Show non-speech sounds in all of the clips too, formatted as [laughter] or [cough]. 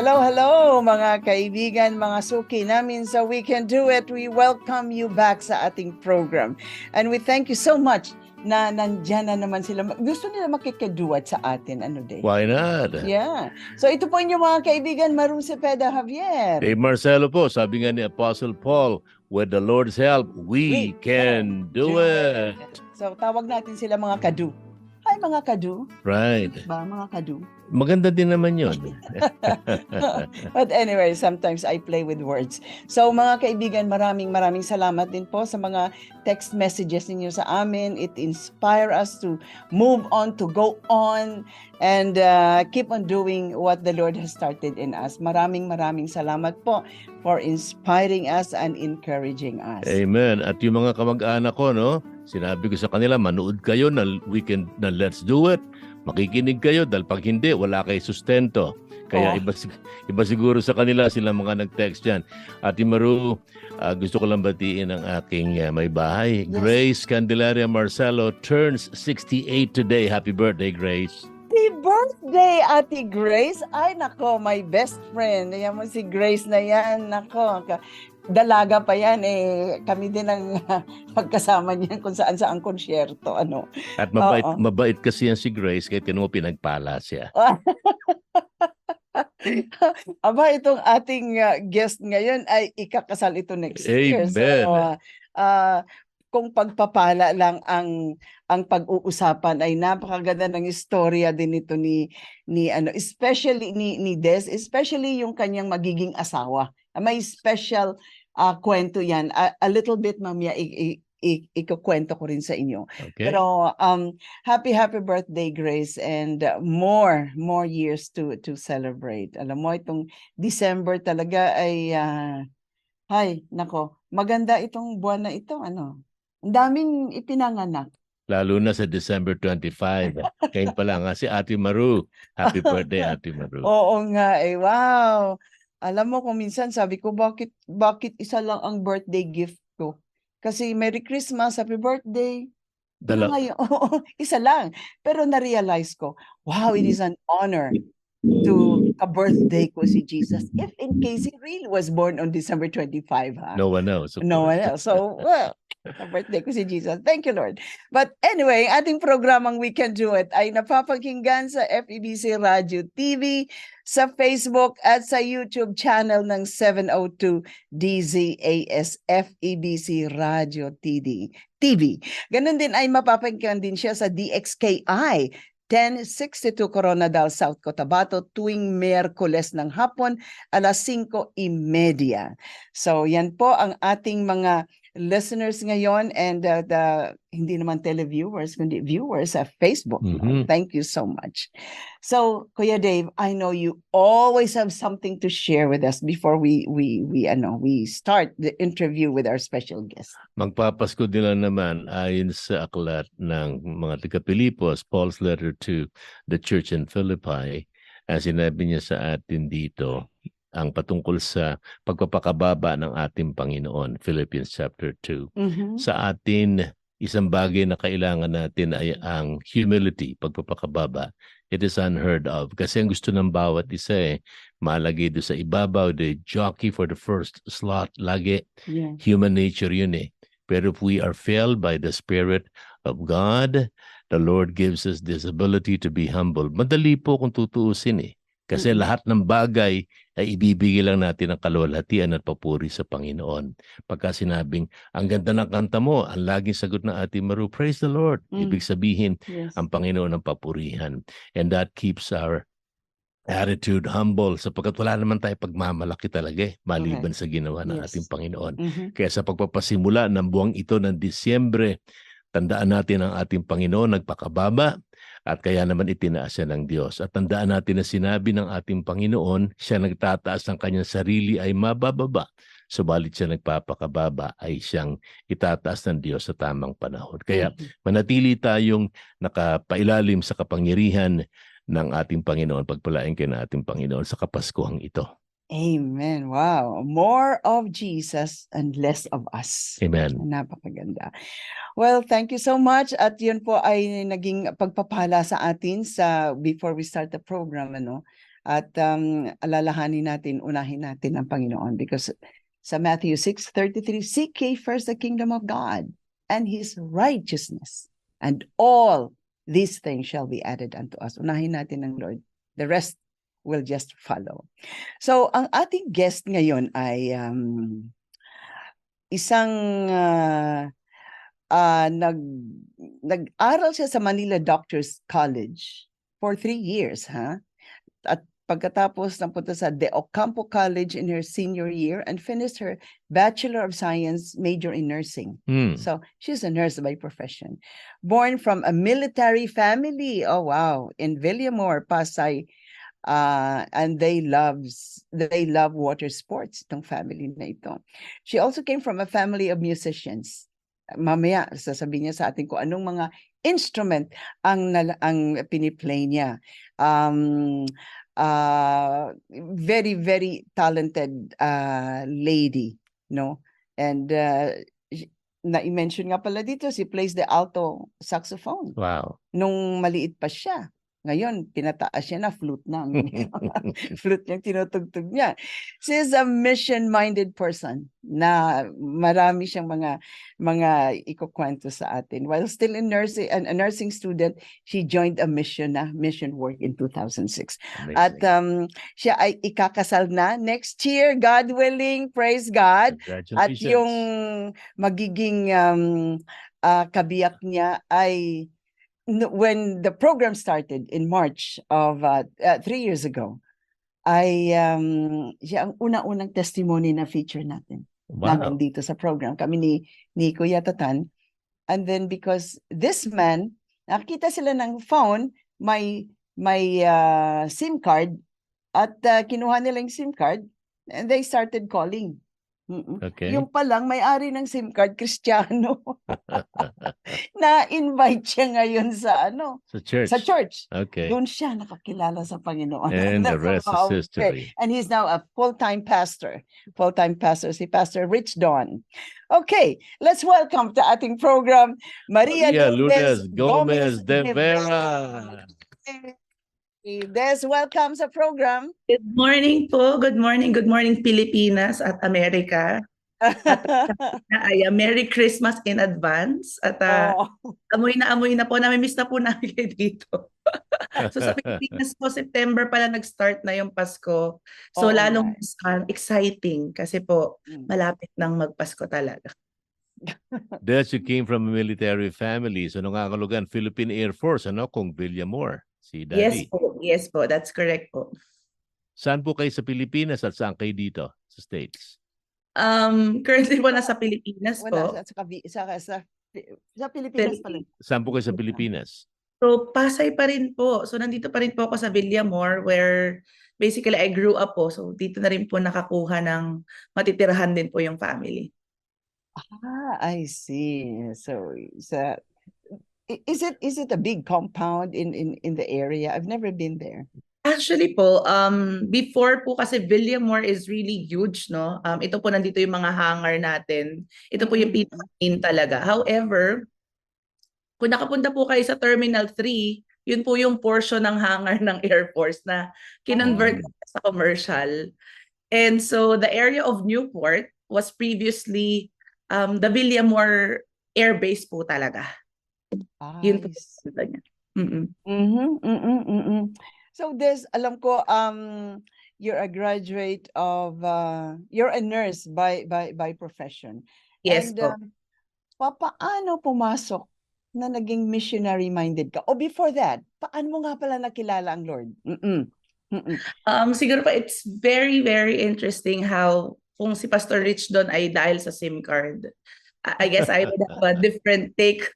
Hello, hello mga kaibigan, mga suki namin sa We Can Do It. We welcome you back sa ating program. And we thank you so much na nandyan na naman sila. Gusto nila makikaduat sa atin. Ano day? Why not? Yeah. So ito po inyong mga kaibigan, Maru Cepeda Javier. Dave Marcelo po, sabi nga ni Apostle Paul, with the Lord's help, we, can do it. So tawag natin sila mga kadu. Hi mga kadu. Right. Ba, mga kadu. Maganda din naman yun. [laughs] [laughs] But anyway, sometimes I play with words. So mga kaibigan, maraming maraming salamat din po sa mga text messages ninyo sa amin. It inspire us to move on, to go on, and uh, keep on doing what the Lord has started in us. Maraming maraming salamat po for inspiring us and encouraging us. Amen. At yung mga kamag-anak ko, no, sinabi ko sa kanila, manood kayo na weekend na Let's Do It. Makikinig kayo dahil pag hindi, wala kayo sustento. Oh. Kaya iba, sig- iba siguro sa kanila sila mga nag-text dyan. Ate Maru, ah, gusto ko lang batiin ang aking ah, may bahay. Yes. Grace Candelaria Marcelo turns 68 today. Happy birthday, Grace. Happy birthday, Ate Grace! Ay, nako, my best friend. Ayan mo si Grace na yan. Nako, dalaga pa yan. Eh, kami din ang [laughs] magkasama niyan kung saan saan konsyerto. Ano. At mabait, Oo. mabait kasi yan si Grace kahit tinumo pinagpala siya. [laughs] Aba, itong ating uh, guest ngayon ay ikakasal ito next year. So, Amen. uh, uh, kung pagpapala lang ang ang pag-uusapan ay napakaganda ng istorya din ito ni ni ano especially ni ni Des especially yung kanyang magiging asawa may special uh, kwento yan a, a little bit mamaya i, i, i- ikukwento ko rin sa inyo Okay? pero um happy happy birthday Grace and uh, more more years to to celebrate. Alam mo itong December talaga ay ah, hay nako maganda itong buwan na ito ano. Ang daming ipinanganak. Lalo na sa December 25. Ngayon pa lang nga si Ate Maru. Happy [laughs] birthday, Ate Maru. Oo nga eh wow. Alam mo kung minsan sabi ko bakit bakit isa lang ang birthday gift ko? Kasi Merry Christmas, Happy Birthday. Dala- Ngayon, [laughs] isa lang. Pero na-realize ko, wow, it is an honor to ka-birthday ko si Jesus. If in case he really was born on December 25, ha? no one knows. No one else. So, well, ka-birthday ko si Jesus. Thank you, Lord. But anyway, ating programang We Can Do It ay napapakinggan sa FEBC Radio TV, sa Facebook at sa YouTube channel ng 702 DZAS FEBC Radio TD, TV. Ganon din ay mapapakinggan din siya sa DXKI 1062 Coronadal South Cotabato tuwing Miyerkules ng hapon alas 5.30. So yan po ang ating mga listeners ngayon and uh, the hindi naman televiewers kundi viewers sa Facebook. Mhm. Thank you so much. So Kuya Dave, I know you always have something to share with us before we we we ano we start the interview with our special guest. Magpapasko din lang naman ayon sa aklat ng mga taga-Pilipos, Paul's letter to the church in Philippi. Ang sinabi niya sa atin dito, ang patungkol sa pagpapakababa ng ating Panginoon, Philippians chapter 2. Mhm. Sa atin, isang bagay na kailangan natin ay ang humility, pagpapakababa. It is unheard of. Kasi ang gusto ng bawat isa eh, malagay doon sa ibabaw, the jockey for the first slot, lagi Yeah. human nature yun eh. Pero if we are filled by the Spirit of God, the Lord gives us this ability to be humble. Madali po kung tutuusin eh. Kasi Mm-mm. lahat ng bagay ay ibibigay lang natin ng kaluwalhatian at papuri sa Panginoon. Pagka sinabing, ang ganda ng kanta mo, ang laging sagot ng ating Maru, praise the Lord. Mm. Ibig sabihin, Yes. ang Panginoon ang papurihan. And that keeps our attitude humble sapagkat wala naman tayo pagmamalaki talaga eh, maliban sa ginawa ng Yes. ating Panginoon. Mhm. Kaya sa pagpapasimula ng buwang ito ng Disyembre, tandaan natin ang ating Panginoon nagpakababa at kaya naman itinaas siya ng Diyos. At tandaan natin na sinabi ng ating Panginoon, siya nagtataas ng kanyang sarili ay mabababa subalit siya nagpapakababa ay siyang itataas ng Diyos sa tamang panahon. Kaya Mhm. manatili tayong nakapailalim sa kapangyarihan ng ating Panginoon, pagpalain kayo ng ating Panginoon sa Kapaskuhang ito. Amen. Wow. More of Jesus and less of us. Amen. Napakaganda. Well, thank you so much. At yun po ay naging pagpapala sa atin sa before we start the program, ano. At um, alalahanin natin, unahin natin ang Panginoon because sa Matthew 6:33, seek ye first the kingdom of God and his righteousness, and all these things shall be added unto us. Unahin natin ang Lord. The rest will just follow. So, ang ating guest ngayon ay um, isang ah, ah, nag nag-aral siya sa Manila Doctors College for three years, ha? At pagkatapos napunta sa De Ocampo College in her senior year and finished her Bachelor of Science major in nursing. Hmm. So she's a nurse by profession. Born from a military family. Oh wow, in Villamore, Pasay. Uh, and they loves they love water sports itong family na ito. She also came from a family of musicians. Mamaya sasabihin niya sa atin kung anong mga instrument ang ang piniplay niya. Um uh very very talented uh lady, no? And uh na-mention nga pala dito, she plays the alto saxophone Wow. nung maliit pa siya. Ngayon, pinataas siya na flute na. [laughs] [laughs] flute niya, tinutugtog niya. She is a mission-minded person na marami siyang mga mga ikukwento sa atin. While still in nursing, an- a nursing student, she joined a mission na, mission work in 2006. At Amazing. um, siya ay ikakasal na next year, God willing, praise God. At yung magiging um, ah, kabiyak niya ay when the program started in March of uh, uh, three years ago, ay um, siya ang una-unang testimony na feature natin namin Wow. dito sa program. Kami ni, ni Kuya Tatan. And then because this man, nakita sila ng phone, may, may uh, SIM card at uh, kinuha nila yung SIM card and they started calling. Mm-mm. Okay. Yung pa lang, may-ari ng SIM card, Kristiyano. [laughs] Na-invite siya ngayon sa ano, sa church. sa church. Okay. Doon siya nakakilala sa Panginoon. And the [laughs] rest is history. And he's now a full-time pastor. Full-time pastor, si Pastor Rich Don. Okay, let's welcome to ating program, Maria, Maria Lourdes Lourdes Gomez de de Vera. Des, welcome sa program. Good morning po. Good morning. Good morning Pilipinas at Amerika. [laughs] Ay, uh, Merry Christmas in advance. At uh, Oh, amoy na amoy na po. Namimiss na po namin kayo dito. so sa [laughs] Pilipinas po, September pala nag-start na yung Pasko. So Oo lalong nga. mas, uh, exciting kasi po mm. malapit ng magpasko talaga. Des, you came from a military family. So nangangulugan, Philippine Air Force, ano? Kung Villamor. Si Yes Daddy. po. Yes po. That's correct po. Saan po kayo sa Pilipinas at saan kayo dito sa States? Um, currently po nasa Pilipinas Wala, po. sa, sa, kabi- sa, sa, sa Pilipinas pala. Saan po kayo sa. Pilipinas? So, Pasay pa rin po. So, nandito pa rin po ako sa Villamor where basically I grew up po. So, dito na rin po nakakuha ng matitirahan din po yung family. Ah, I see. So, sa is it is it a big compound in in in the area? I've never been there. Actually po, um, before po kasi Villamor is really huge, no? Um, ito po nandito yung mga hangar natin. Ito po yung Mm. pinaka-main talaga. However, kung nakapunta po kayo sa Terminal 3, yun po yung portion ng hangar ng Air Force na kinonvert sa commercial. And so the area of Newport was previously um, the Villamor Air Base po talaga. Yun po yung niya. Mm-mm. Mhm, mhm, mhm. So there's alam ko um you're a graduate of uh you're a nurse by by by profession. Yes And po. um, papaano pumasok na naging missionary minded ka? O before that, paano mo nga pala nakilala ang Lord? Mm-mm. Mm-mm. Um, siguro pa, it's very, very interesting how kung si Pastor Rich doon ay dahil sa SIM card. I guess I would have a [laughs] different take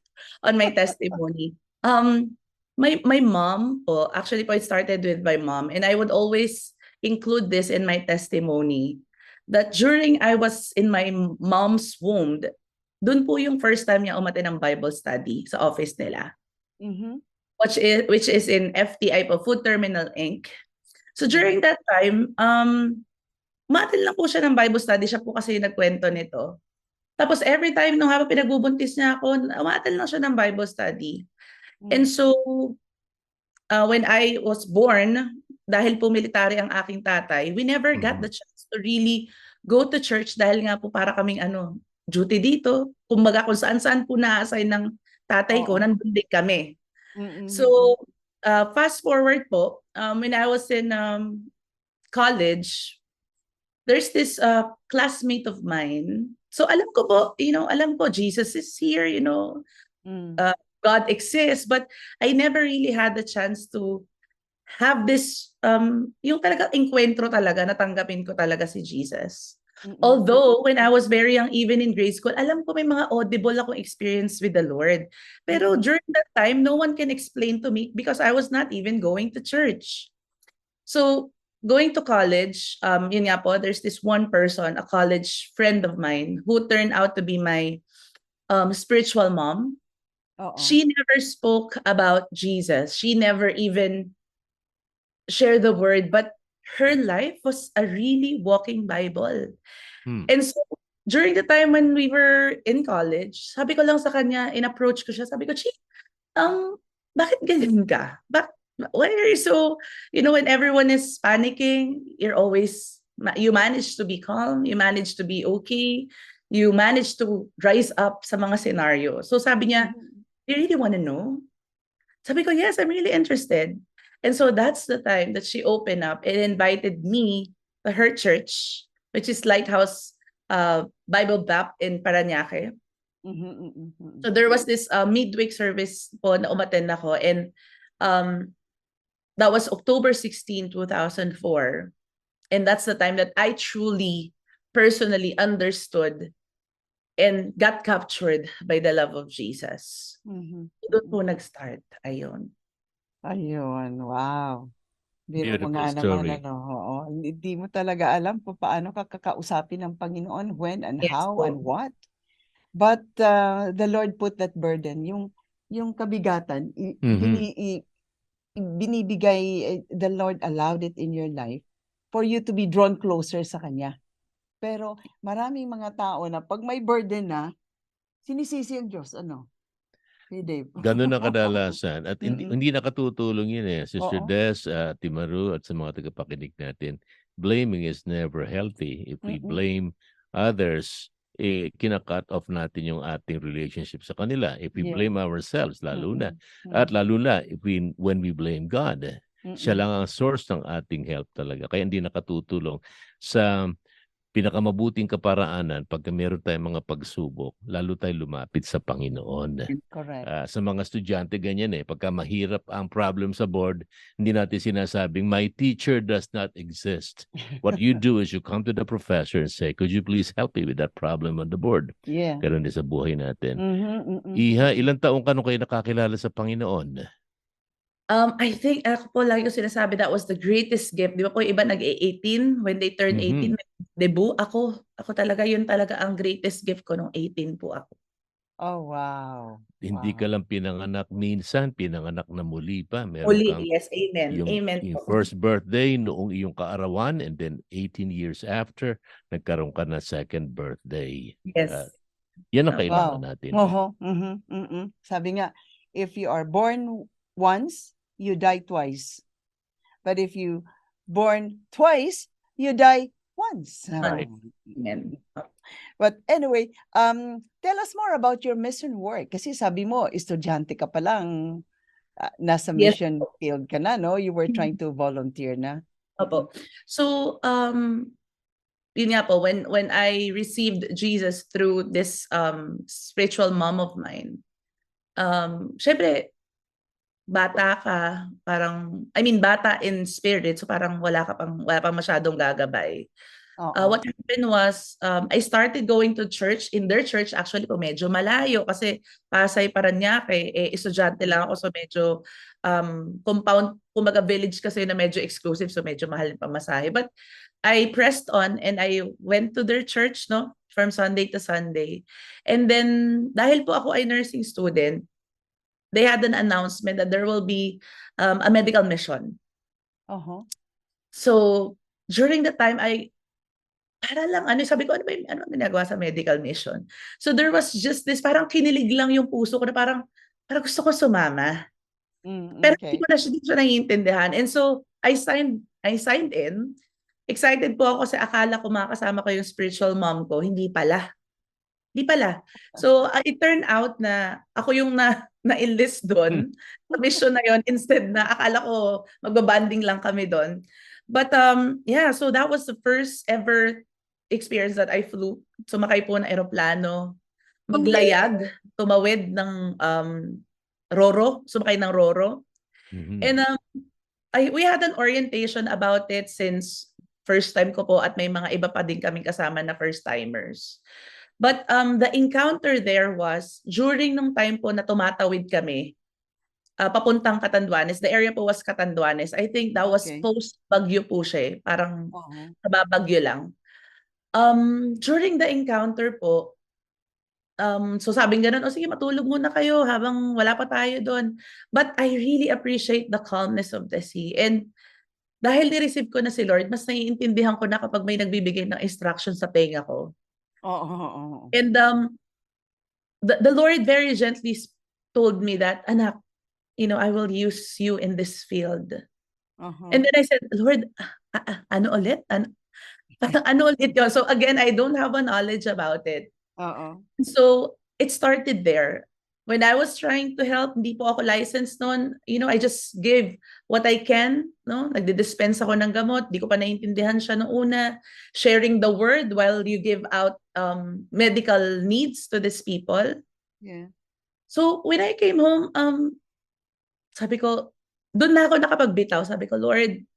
on my testimony. Um, my my mom po, actually po it started with my mom and I would always include this in my testimony. that during I was in my mom's womb, dun po yung first time niya umattend ng Bible study sa office nila. Mhm. which is which is in FTI po, Food Terminal Inc. So during that time, um, umattend lang po siya ng Bible study. Siya po kasi yung nagkwento nito. Tapos every time nung habang pinagbubuntis niya ako, umattend lang siya ng Bible study. And so, uh, when I was born, dahil po military ang aking tatay, we never got Mhm. the chance to really go to church dahil nga po para kaming ano, duty dito. Kumbaga kung saan-saan po na-assign ng tatay ko, Oo. nandun din kami. Mm-mm. So, uh, fast forward po, um, when I was in um, college, there's this uh, classmate of mine. So alam ko po, you know, alam ko Jesus is here, you know, Mm. uh, God exists, but I never really had the chance to have this, um, yung talaga encuentro talaga, natanggapin ko talaga si Jesus. Mm-mm. Although, when I was very young, even in grade school, alam ko may mga audible akong experience with the Lord. Pero during that time, no one can explain to me because I was not even going to church. So, going to college, um, yun nga po, there's this one person, a college friend of mine, who turned out to be my um, spiritual mom. Oo. She never spoke about Jesus. She never even shared the word, but her life was a really walking Bible. Hmm. And so, during the time when we were in college, sabi ko lang sa kanya, in-approach ko siya, sabi ko, Chi, um, bakit ganyan ka? Bak why are you so, you know, when everyone is panicking, you're always, you manage to be calm, you manage to be okay, you manage to rise up sa mga scenario. So sabi niya, Mhm. you really want to know? Sabi ko, yes, I'm really interested. And so that's the time that she opened up and invited me to her church, which is Lighthouse uh, Bible Bap in Paranaque. Mhm, mhm, mhm. So there was this uh, midweek service po na umattend ako and um, that was October 16, 2004. And that's the time that I truly, personally understood and got captured by the love of Jesus. Mhm. Doon po nag-start. Ayun. Ayun, wow. Biro mo Beautiful nga story. naman, ano, oo. Hindi mo talaga alam kung paano ka kakausapin ng Panginoon, when and Yes how po. and what. But uh, the Lord put that burden, yung yung kabigatan, i- Mhm. bini- i- binibigay, eh, the Lord allowed it in your life for you to be drawn closer sa Kanya. Pero maraming mga tao na pag may burden na, sinisisi ang Diyos, ano? Hey, Dave. Ganun ang [laughs] kadalasan. At hindi, hindi nakatutulong yun eh. Sister Oo. Des, uh, Timaru, at sa mga tagapakinig natin, blaming is never healthy. If we Mm-mm. blame others, eh, kinakat off natin yung ating relationship sa kanila. If we Yeah. blame ourselves, lalo na. Mm-mm. At lalo na if we, when we blame God. Siya Mm-mm. lang ang source ng ating help talaga. Kaya hindi nakatutulong sa pinakamabuting kaparaanan pagka meron tayong mga pagsubok, lalo tayo lumapit sa Panginoon. Correct. Ah, sa mga estudyante ganyan eh, pagka mahirap ang problem sa board, hindi natin sinasabing, my teacher does not exist. What you do is you come to the professor and say, could you please help me with that problem on the board? Yeah. Ganun din sa buhay natin. Mhm, mhm. Iha, ilang taong ka nung kayo nakakilala sa Panginoon? Um, I think, ako po lagi ko sinasabi, that was the greatest gift. Di ba po, yung iba nag-18 when they turn Mhm. 18, may debut. Ako, ako talaga, yun talaga ang greatest gift ko nung 18 po ako. Oh, wow. Hindi ka Wow. lang pinanganak minsan, pinanganak na muli pa. Meron Uli, kang yes, amen. yung, amen yung po. first birthday noong iyong kaarawan and then 18 years after, nagkaroon ka na second birthday. Yes. Ah, Yan ang Wow. kailangan natin. Oho, mhm, mhm. Sabi nga, if you are born once, you die twice. But if you born twice, you die once. Right. Amen. But anyway, um, tell us more about your mission work. Kasi sabi mo, estudyante ka pa lang, ah, nasa Yes mission field ka na, no? You were trying to volunteer na. Opo. So, um, yun nga po, when, when I received Jesus through this um, spiritual mom of mine, um, syempre, bata ka, parang, I mean, bata in spirit, so parang wala ka pang, wala pang masyadong gagabay. Uh, Oo. what happened was, um, I started going to church, in their church, actually po medyo malayo kasi Pasay Paranaque, eh, estudyante lang ako so medyo um, compound, kumbaga village kasi na medyo exclusive so medyo mahal yung pamasahe. But I pressed on and I went to their church, no? From Sunday to Sunday. And then, dahil po ako ay nursing student, they had an announcement that there will be um, a medical mission. Uh-huh. So, during the time, I, para lang, ano, sabi ko, ano ba yung, ano ginagawa sa medical mission? So, there was just this, parang kinilig lang yung puso ko na parang, parang gusto ko sumama. Mm, Pero okay. hindi ko na siya, siya naiintindihan. And so, I signed, I signed in. Excited po ako kasi akala ko makakasama ko yung spiritual mom ko. Hindi pala. Hindi pala. So, uh, it turned out na ako yung na, [laughs] na-enlist doon sa mission na yon instead na akala ko magbabanding lang kami doon. But um, yeah, so that was the first ever experience that I flew. Sumakay po ng aeroplano, maglayag, tumawid ng um, Roro, sumakay ng Roro. Mhm. And um, I, we had an orientation about it since first time ko po at may mga iba pa din kaming kasama na first timers. But um, the encounter there was during nung time po na tumatawid kami, uh, papuntang Catanduanes. The area po was Catanduanes. I think that was Okay. post Bagyo po siya eh. Parang Uh-huh. kababagyo lang. Um, during the encounter po, um, so sabing ganun, o sige matulog muna kayo habang wala pa tayo doon. But I really appreciate the calmness of the sea. And dahil ni-receive ko na si Lord, mas naiintindihan ko na kapag may nagbibigay ng instruction sa tenga ko. Oo, oo, oo. And um, the, the Lord very gently told me that, anak, you know, I will use you in this field. Uh-huh. And then I said, Lord, ah, ah, ano ulit? Parang ano ulit yun? So again, I don't have a knowledge about it. Oo. So it started there. When I was trying to help, hindi po ako licensed noon. You know, I just give what I can. No? Nagdi-dispense ako ng gamot. Di ko pa naiintindihan siya noong una. Sharing the word while you give out um, medical needs to these people. Yeah. So when I came home, um, sabi ko, doon na ako nakapagbitaw. Sabi ko, Lord,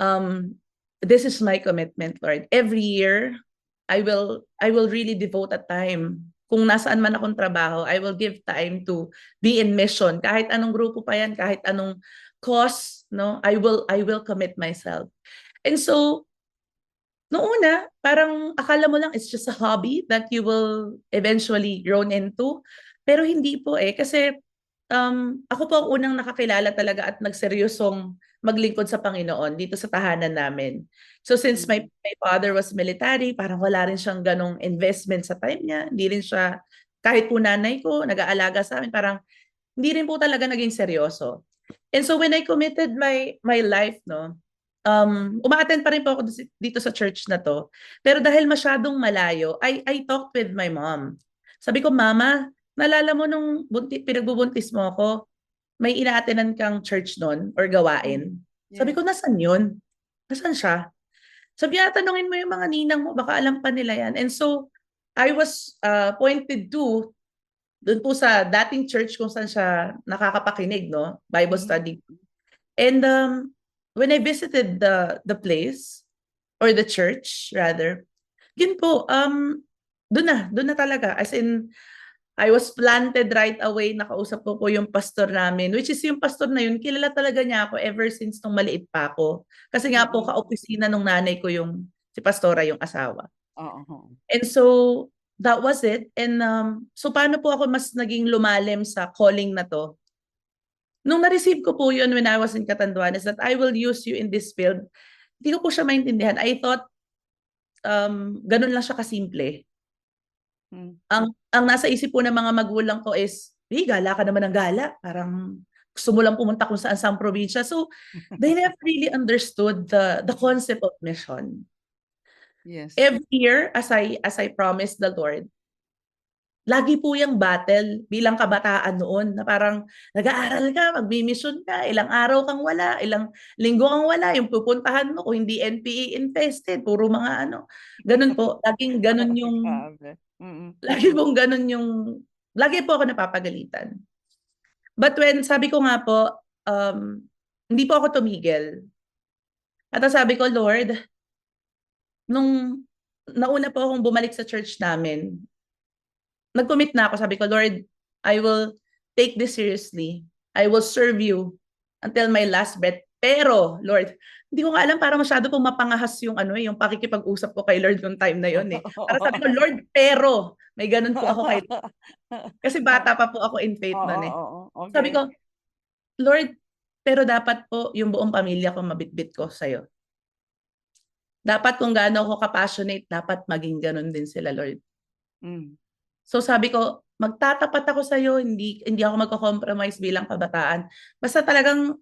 um, this is my commitment, Lord. Every year, I will I will really devote a time. Kung nasaan man akong trabaho, I will give time to be in mission. Kahit anong grupo pa yan, kahit anong cause, no, I will I will commit myself. And so, noong una, parang akala mo lang it's just a hobby that you will eventually grown into. Pero hindi po eh. Kasi um, ako po ang unang nakakilala talaga at nagseryosong maglingkod sa Panginoon dito sa tahanan namin. So since my, my father was military, parang wala rin siyang ganong investment sa time niya. Hindi rin siya, kahit po nanay ko, nag-aalaga sa amin, parang hindi rin po talaga naging seryoso. And so when I committed my my life, no, um, umaattend pa rin po ako dito sa church na to. Pero dahil masyadong malayo, I, I talked with my mom. Sabi ko, Mama, nalala mo nung bunti, pinagbubuntis mo ako, may inaatenan kang church noon or gawain. Sabi ko, nasan yun? Nasan siya? Sabi niya, tanungin mo yung mga ninang mo, baka alam pa nila yan. And so, I was uh, pointed to doon po sa dating church kung saan siya nakakapakinig, no? Bible Mhm. study. And um, when I visited the the place, or the church, rather, yun po, um, doon na, doon na talaga. As in, I was planted right away. Nakausap ko po yung pastor namin, which is yung pastor na yun, kilala talaga niya ako ever since nung maliit pa ako. Kasi nga po, Mhm. ka-opisina nung nanay ko yung, si pastora yung asawa. Oo. And so, that was it. And um, so, paano po ako mas naging lumalim sa calling na to? Nung na-receive ko po yun when I was in Catanduanes that I will use you in this field, hindi ko po siya maintindihan. I thought, um, ganun lang siya kasimple. Hmm. Ang, ang nasa isip po ng mga magulang ko is, eh, gala ka naman ng gala. Parang gusto mo lang pumunta kung saan saan probinsya. So, they [laughs] never really understood the the concept of mission. Yes. Every year, as I, as I promised the Lord, lagi po yung battle bilang kabataan noon na parang nag-aaral ka, magmi-mission ka, ilang araw kang wala, ilang linggo kang wala, yung pupuntahan mo kung hindi NPE infested, puro mga ano. Ganun po, laging ganun yung. Mm-mm. lagi pong ganun yung, lagi po ako napapagalitan. But when, sabi ko nga po, um, hindi po ako tumigil. At sabi ko, Lord, nung nauna po akong bumalik sa church namin, nag-commit na ako. Sabi ko, Lord, I will take this seriously. I will serve you until my last breath Pero, Lord, hindi ko nga alam para masyado pong mapangahas yung ano eh, yung pakikipag-usap ko kay Lord yung time na yon eh. Para sabi ko, [laughs] Lord, pero may ganun po ako kay [laughs] Kasi bata pa po ako in faith noon eh. Oo, Sabi okay. ko, Lord, pero dapat po yung buong pamilya ko mabitbit ko sa'yo. Dapat kung gaano ako ka-passionate, dapat maging ganun din sila, Lord. Mm. So sabi ko, magtatapat ako sa'yo, hindi, hindi ako magko-compromise bilang kabataan. Basta talagang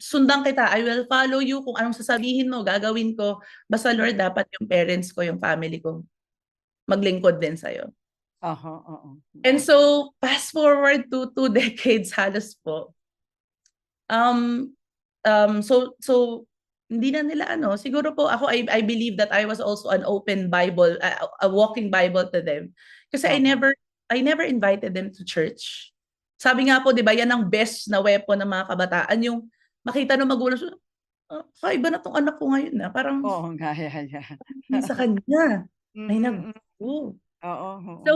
sundan kita, I will follow you kung anong sasabihin mo, gagawin ko. Basta Lord, dapat yung parents ko, yung family ko, maglingkod din sa'yo. Aha, oo. And so, fast forward to two [laughs] decades halos po. Um, um, so, so, hindi na nila ano, siguro po ako, I, I believe that I was also an open Bible, a, a walking Bible to them. Kasi I Oo. never, I never invited them to church. Sabi nga po, di ba, yan ang best na weapon ng mga kabataan, yung makita ng magulang, so, ah, kaiba na tong anak ko ngayon na, parang Oo nga, yeah, yeah. sa kanya. Ay, Mm, nag- mm, mm. Oo. So,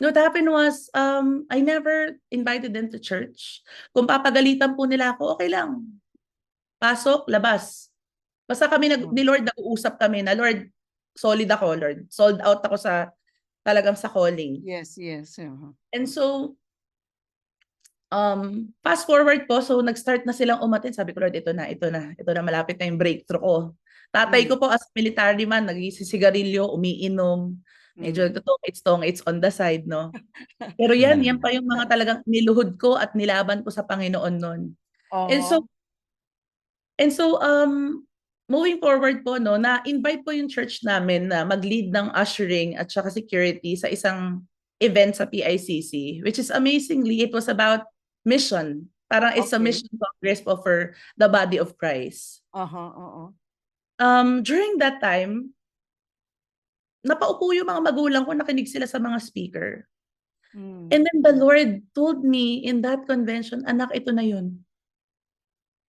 what happened was, um, I never invited them to church. Kung papagalitan po nila ako, okay lang. Pasok, labas. Basta kami, nag, ni Lord, nag-uusap kami na, Lord, solid ako, Lord. Sold out ako sa, talagang sa calling. Yes, yes. oo. And so, um, fast forward po, so nag-start na silang umatin. Sabi ko, Lord, ito na, ito na, ito na, malapit na yung breakthrough ko. Tatay ko po as military man, nagsisigarilyo, umiinom, medyo Mm. totoo, it's tong, it's on the side, no? [laughs] Pero yan, yan pa yung mga talagang niluhod ko at nilaban ko sa Panginoon noon. And Oo. so, and so, um, moving forward po, no, na-invite po yung church namin na mag-lead ng ushering at saka security sa isang event sa PICC, which is amazingly, it was about mission. Parang it's a Okay. mission congress po for the body of Christ. Aha, oo. Um, during that time, napaupo yung mga magulang ko, nakinig sila sa mga speaker. Mm. And then the Lord told me in that convention, anak, ito na yun.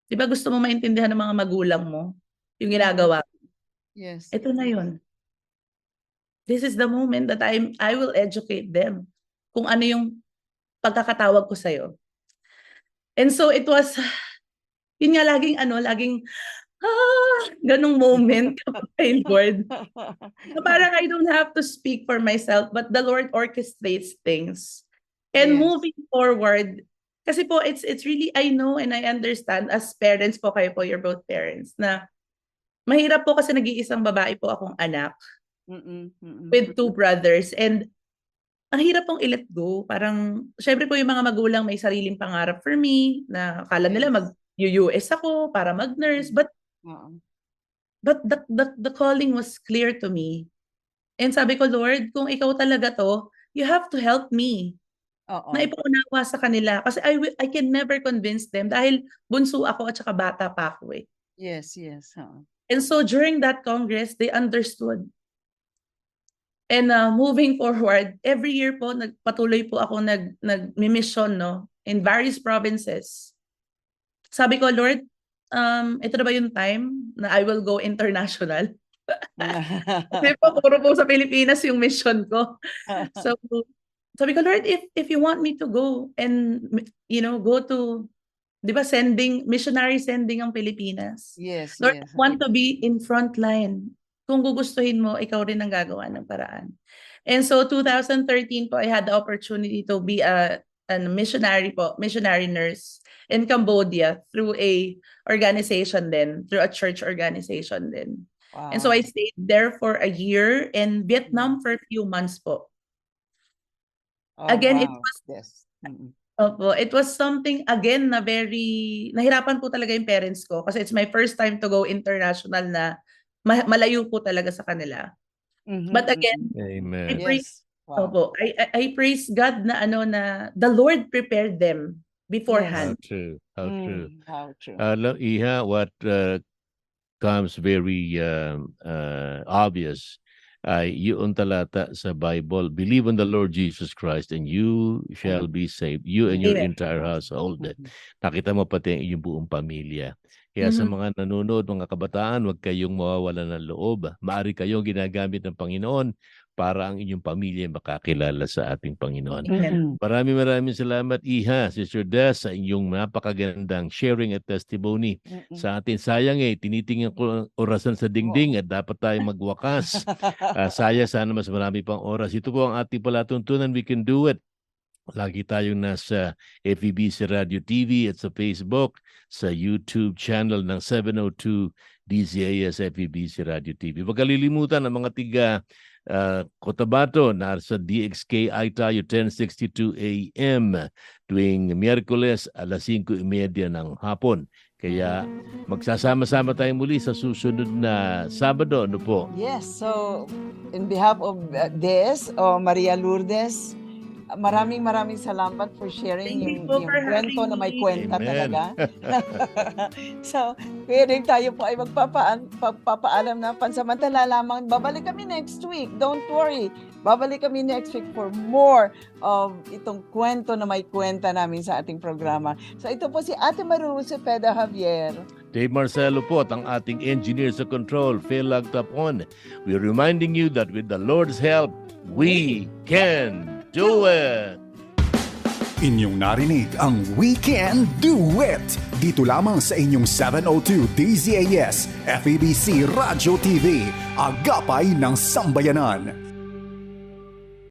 Di ba gusto mo maintindihan ng mga magulang mo yung ginagawa? Yes. Ito na yun. This is the moment that I'm, I will educate them kung ano yung pagkakatawag ko sa'yo. And so it was, yun nga laging ano, laging, ah, ganong moment [laughs] kay Lord. [laughs] Na parang I don't have to speak for myself, but the Lord orchestrates things. And Yes. moving forward, kasi po it's it's really I know and I understand as parents po kayo po, you're both parents na mahirap po kasi nag-iisang babae po akong anak Mm-mm, mm-mm. with two brothers and ang hirap pong i-let go. Parang, syempre po yung mga magulang may sariling pangarap for me na akala nila mag-US ako para mag-nurse. But Oo. But the, the, the calling was clear to me. And sabi ko, Lord, kung ikaw talaga to, you have to help me Oo. na ipaunawa sa kanila. Kasi I, will, I can never convince them dahil bunso ako at saka bata pa ako eh. Yes, yes. oo. And so during that Congress, they understood. And uh, moving forward, every year po, nagpatuloy po ako nag, nag-mission no, in various provinces. Sabi ko, Lord, um, ito na ba yung time na I will go international? [laughs] Kasi po, puro po sa Pilipinas yung mission ko. [laughs] So, sabi ko, Lord, if if you want me to go and, you know, go to, di ba, sending, missionary sending ang Pilipinas. yes, Lord, yes. I want to be in front line. Kung gugustuhin mo, ikaw rin ang gagawa ng paraan. And so, 2013 po, I had the opportunity to be a, a missionary po, missionary nurse in Cambodia through a organization then, through a church organization then. Wow. And so I stayed there for a year and Vietnam for a few months po. Oh, again, it wow. was- Yes. Opo, it was something again na very nahirapan po talaga yung parents ko kasi it's my first time to go international na ma- malayo po talaga sa kanila. Mhm, But again. Amen. I pray- Yes. Wow. Opo, I, I I praise God na ano na the Lord prepared them How beforehand. true. How true. Mm, How true. Uh, Iha, what uh, comes very um, uh, obvious ay yung talata sa Bible, believe on the Lord Jesus Christ and you shall be saved, you and your Amen. entire household. Mhm. Nakita mo pati ang iyong buong pamilya. Kaya sa Mhm. mga nanonood, mga kabataan, huwag kayong mawawala ng loob. Maari kayong ginagamit ng Panginoon para ang inyong pamilya makakilala sa ating Panginoon. Amen. Maraming maraming salamat, Iha, Sister Des, sa inyong napakagandang sharing at testimony Mm-mm. sa atin. Sayang eh, tinitingnan ko ang orasan sa dingding at dapat tayo magwakas. [laughs] Ah, saya sana mas marami pang oras. Ito po ang ating palatuntunan. We can do it. Lagi tayong nasa FEBC Radio TV at sa Facebook, sa YouTube channel ng 702 DZAS FEBC Radio TV. Huwag kalilimutan ang mga tiga ah, Cotabato na sa DXKI tayo 1062 AM tuwing Miyerkules alas 5.30 ng hapon. Kaya magsasama-sama tayo muli sa susunod na Sabado. Ano po? Yes, so in behalf of uh, Des o Maria Lourdes, uh, maraming maraming salamat for sharing Thank you yung, po yung for kwento na may kwenta Amen. talaga. [laughs] so, pwede tayo po ay magpapaan, pagpapaalam na pansamantala lamang. Babalik kami next week. Don't worry. Babalik kami next week for more of itong kwento na may kwenta namin sa ating programa. So ito po si Ate Maru Cepeda Javier. Dave Marcelo po at ang ating engineer sa control, Phil Lagtapon. We're reminding you that with the Lord's help, we can do it! Inyong narinig ang Weekend Duet dito lamang sa inyong 702 DZAS FEBC Radio TV, Agapay ng Sambayanan.